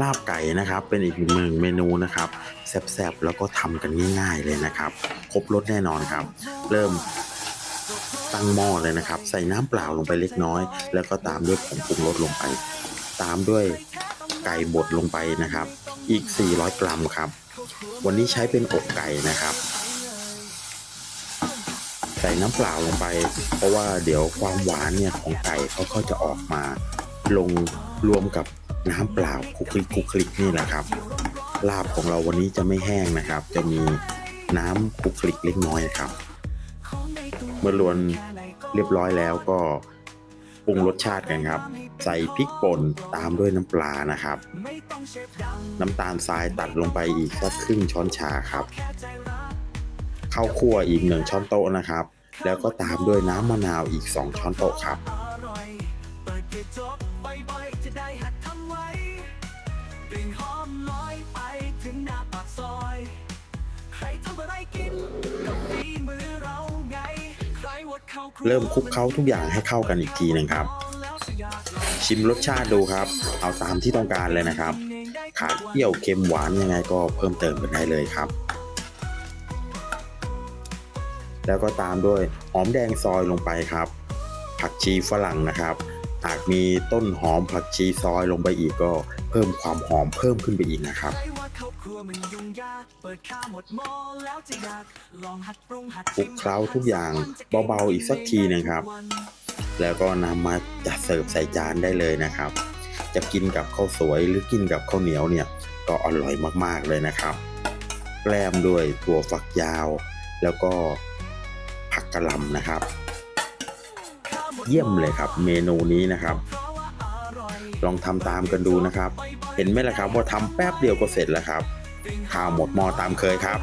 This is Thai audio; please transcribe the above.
ลาบไก่นะครับ เป็นอีกหนึ่งเมนูนะครับแซ่บๆแล้วก็ทำกันง่าย ๆเลยนะครับ ครบรสแน่นอนครับ เริ่มตั้งหม้อเลยนะครับ ใส่น้ำเปล่าลงไปเล็กน้อย แล้วก็ตามด้วยผงปรุงรสลงไป ตามด้วยไก่บดลงไปนะครับ อีก 400 กรัมครับ วันนี้ใช้เป็นอกไก่นะครับใส่น้ำเปล่าลงไป เพราะว่าเดี๋ยวความหวานเนี่ยของไก่เขาก็จะออกมา ลงรวมกับ น้ำเปล่าคลุกคลิกคลุกคลิกนี่แหละครับ ลาบของเราวันนี้จะไม่แห้งนะครับ จะมีน้ำคลุกคลิกเล็กน้อยครับ เมื่อรวนเรียบร้อยแล้วก็ปรุงรสชาติกันครับ ใส่พริกป่นตามด้วยน้ำปลานะครับ น้ำตาลทรายตัดลงไปอีกสักครึ่งช้อนชาครับข้าวคั่วอีกหนึ่งช้อนโต๊ะนะครับ แล้วก็ตามด้วยน้ำมะนาวอีก 2 ช้อนโต๊ะครับ ได้หัดทำไว้ กลิ่นหอมลอยไปถึงหน้าปากซอย ใครทำอะไรกินก็ฝีมือเราไง ใครวดเข้าครัวเริ่มคลุกเคล้าทุกอย่างให้เข้ากันอีกทีหนึงครับ ชิมรสชาติดูครับ เอาตามที่ต้องการเลยนะครับ ขาดเปรี้ยวเค็มหวานยังไงก็เพิ่มเติมกันได้เลยครับ แล้วก็ตามด้วยหอมแดงซอยลงไปครับ ผักชีฝรั่งนะครับ หากมีต้นหอมผักชีซอยลงไปอีกก็เพิ่มความหอมเพิ่มขึ้นไปอีกนะครับครว่าเข้าครัวมันยุ่งยากเปิดข้าวหมดหม้อแล้วจะอยากลองหัดปรุงหัดคลุกเคล้าทุกอย่างเบาๆอีกสักทีหนึงครับ แล้วก็นำมาจัดเสิร์ฟใส่จานได้เลยนะครับ จะกินกับข้าวสวยหรือกินกับข้าวเหนียวเนี่ยก็อร่อยมากๆเลยนะครับแกล้มด้วยถั่วฝักยาว แล้วก็ผักกะหล่ำนะครับ เยี่ยมเลยครับ เมนูนี้นะครับ ลองทำตามกันดูนะครับ เห็นไหมล่ะครับว่าทำแป๊บเดียวก็เสร็จแล้วครับ ข้าวหมดหม้อตามเคยครับ